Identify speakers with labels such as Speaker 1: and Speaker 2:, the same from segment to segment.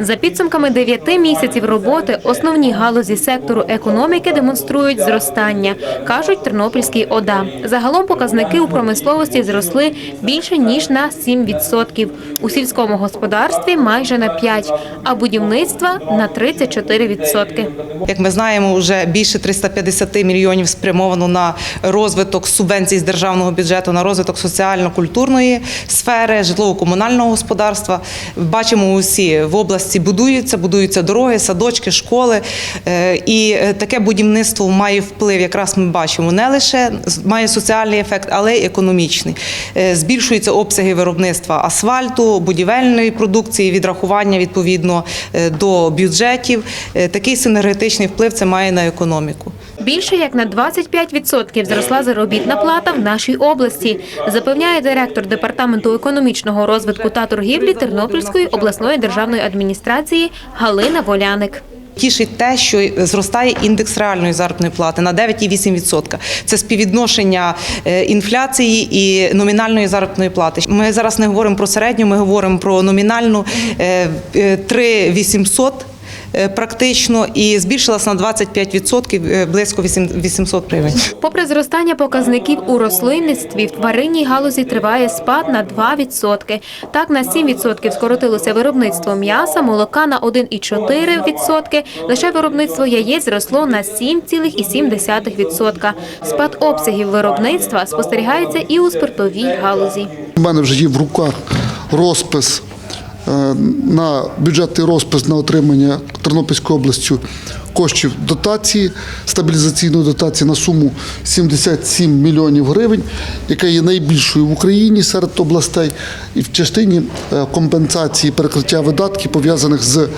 Speaker 1: За підсумками 9 місяців роботи основні галузі сектору економіки демонструють зростання, кажуть Тернопільський ОДА. Загалом показники у промисловості зросли більше ніж на 7%, у сільському господарстві майже на 5%, а будівництва на 34%.
Speaker 2: Як ми знаємо, вже більше 350 мільйонів спрямовано на розвиток субвенцій з державного бюджету, на розвиток соціально-культурної сфери, житлово-комунального господарства. Бачимо усі в області будуються, будуються дороги, садочки, школи. Е, І е, таке будівництво має вплив, якраз ми бачимо, не лише має соціальний ефект, але й економічний. Е, Збільшуються обсяги виробництва асфальту, будівельної продукції, відрахування відповідно до бюджетів. Такий синергетичний вплив це має на економіку.
Speaker 1: Більше як на 25% зросла заробітна плата в нашій області, запевняє директор департаменту економічного розвитку та торгівлі Тернопільської обласної державної адміністрації Галина Воляник.
Speaker 2: Тішить те, що зростає індекс реальної заробітної плати на 9,8%. Це співвідношення е, інфляції і номінальної заробітної плати. Ми зараз не говоримо про середню, ми говоримо про номінальну е, е, 3,800 е, практично і збільшилася на 25%, е, близько 8 800 гривень.
Speaker 1: Попри зростання показників у рослинництві, в тваринній галузі триває спад на 2%. Так, на 7% скоротилося виробництво м'яса, молока на 1,4%. Лише виробництво яєць зросло на 7,7%. Спад обсягів виробництва спостерігається і у спиртовій галузі.
Speaker 3: У мене вже є в руках розпис е, на бюджетний розпис на отримання Тернопільською областю коштів дотації, стабілізаційної дотації на суму 77 мільйонів гривень, яка є найбільшою в Україні серед областей, і в частині е, компенсації перекриття видатків пов'язаних з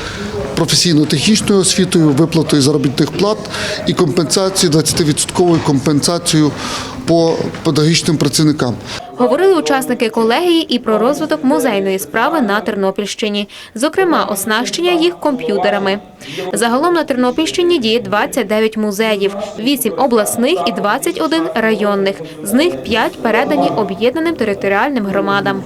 Speaker 3: професійно-технічною освітою, виплатою заробітних плат і компенсацією 20% компенсацією по педагогічним працівникам.
Speaker 1: Говорили учасники колегії і про розвиток музейної справи на Тернопільщині, зокрема, оснащення їх комп'ютерами. Загалом на Тернопільщині діє 29 музеїв, 8 обласних і 21 районних. З них 5 передані об'єднаним територіальним громадам.